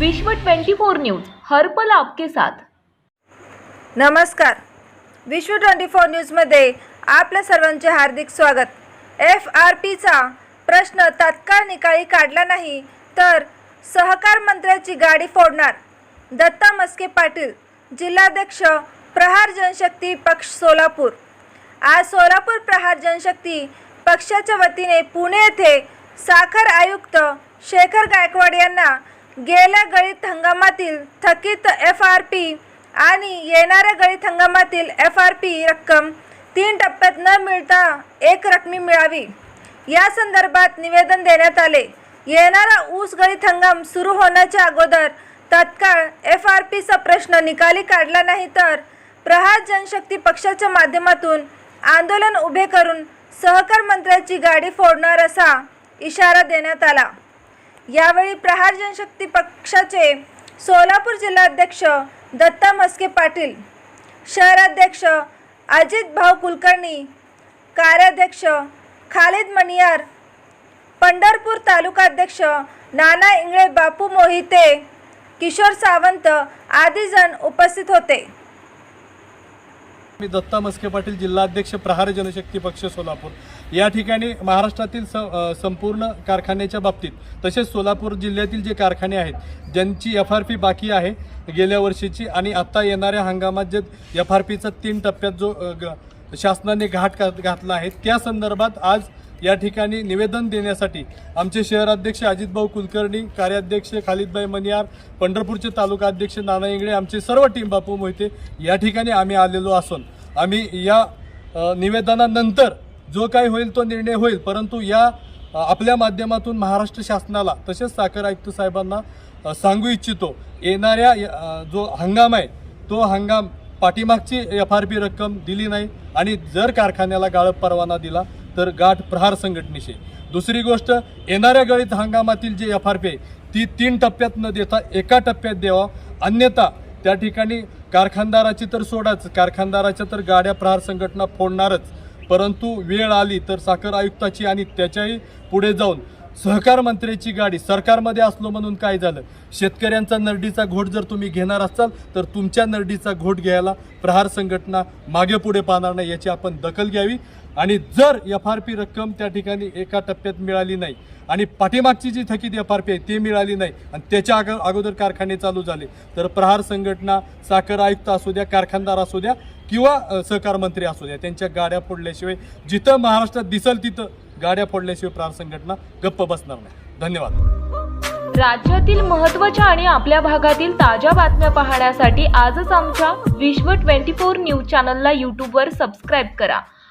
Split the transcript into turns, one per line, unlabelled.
विश्व 24 न्यूज हर्पल आपके साथ.
नमस्कार. विश्व ट्वेंटी फोर न्यूजमध्ये आपल्या सर्वांचे हार्दिक स्वागत. एफ आर पीचा प्रश्न तात्काळ निकाली काढला नाही तर सहकार मंत्र्याची गाडी फोडणार. दत्ता मस्के पाटील जिल्हाध्यक्ष प्रहार जनशक्ती पक्ष सोलापूर. आज सोलापूर प्रहार जनशक्ती पक्षाच्या वतीने पुणे येथे साखर आयुक्त शेखर गायकवाड यांना गेल्या गळीत हंगामातील थकीत एफ आर पी आणि येणाऱ्या गळीत हंगामातील एफ आर पी रक्कम तीन टप्प्यात न मिळता एक रकमी मिळावी. या संदर्भात निवेदन देण्यात आले. येणारा ऊस गळीत हंगाम सुरू होण्याच्या अगोदर तत्काळ एफ आर पीचा प्रश्न निकाली काढला नाही तर प्रहार जनशक्ती पक्षाच्या माध्यमातून आंदोलन उभे करून सहकार मंत्र्याची गाडी फोडणार असा इशारा देण्यात आला. यावेळी प्रहार जनशक्ती पक्षाचे सोलापूर जिल्हाध्यक्ष दत्ता मस्के पाटील शहराध्यक्ष अजित भाऊ कुलकर्णी कार्याध्यक्ष खालिद मनियार पंढरपूर तालुकाध्यक्ष नाना इंगळे बापू मोहिते किशोर सावंत आदी जण उपस्थित होते.
मी दत्ता मस्के पाटील जिल्हाध्यक्ष प्रहार जनशक्ती पक्ष सोलापूर. या ठिकाणी महाराष्ट्रातील स संपूर्ण कारखान्याच्या बाबतीत तसेच सोलापूर जिल्ह्यातील जे कारखाने आहेत ज्यांची एफ आर पी बाकी आहे गेल्या वर्षीची आणि आत्ता येणाऱ्या हंगामात जे एफ आर पीचा तीन टप्प्यात जो ग- शासनाने घाट घात- घातला आहे त्या संदर्भात आज या ठिकाणी निवेदन देण्यासाठी आमचे शहराध्यक्ष अजितभाऊ कुलकर्णी कार्याध्यक्ष खालिदभाई मनियार पंढरपूरचे तालुका अध्यक्ष नाना इंगळे आमचे सर्व टीम बापू मोहिते या ठिकाणी आम्ही आलेलो असून आम्ही या निवेदनानंतर जो काही होईल तो निर्णय होईल परंतु या आपल्या माध्यमातून महाराष्ट्र शासनाला तसेच साखर आयुक्त साहेबांना सांगू इच्छितो येणाऱ्या जो हंगाम आहे तो हंगाम पाठीमागची एफ आर पी रक्कम दिली नाही आणि जर कारखान्याला गाळप परवाना दिला तर गाठ प्रहार संघटनेशी. दुसरी गोष्ट येणाऱ्या गळीत हंगामातील जे एफ आर पी आहे ती तीन टप्प्यात न देता एका टप्प्यात द्यावा. अन्यथा त्या ठिकाणी कारखानदाराची तर सोडाच कारखानदाराच्या तर गाड्या प्रहार संघटना फोडणारच. परंतु वेळ आली तर साखर आयुक्ताची आणि त्याच्याही पुढे जाऊन सहकार मंत्र्याची गाडी सरकारमध्ये असलो म्हणून काय झालं? शेतकऱ्यांचा नरडीचा घोट जर तुम्ही घेणार असाल तर तुमच्या नरडीचा घोट घ्यायला प्रहार संघटना मागे पुढे पाहणार नाही याची आपण दखल घ्यावी. आणि जर एफ आर पी रक्कम त्या ठिकाणी एका टप्प्यात मिळाली नाही आणि पाठीमागची जी थकीत एफ आर पी आहे ती मिळाली नाही आणि त्याच्या अग अगोदर कारखाने चालू झाले तर प्रहार संघटना साखर आयुक्त असू द्या कारखानदार असू द्या किंवा सहकार मंत्री असू द्या त्यांच्या गाड्या फोडल्याशिवाय जिथं महाराष्ट्रात दिसल तिथं गाड्या फोडल्याशिवाय प्रहार संघटना गप्प बसणार नाही. धन्यवाद.
राज्यातील महत्त्वाच्या आणि आपल्या भागातील ताज्या बातम्या पाहण्यासाठी आजच आमच्या विश्व 24 न्यूज चॅनलला यूट्यूबवर सबस्क्राईब करा.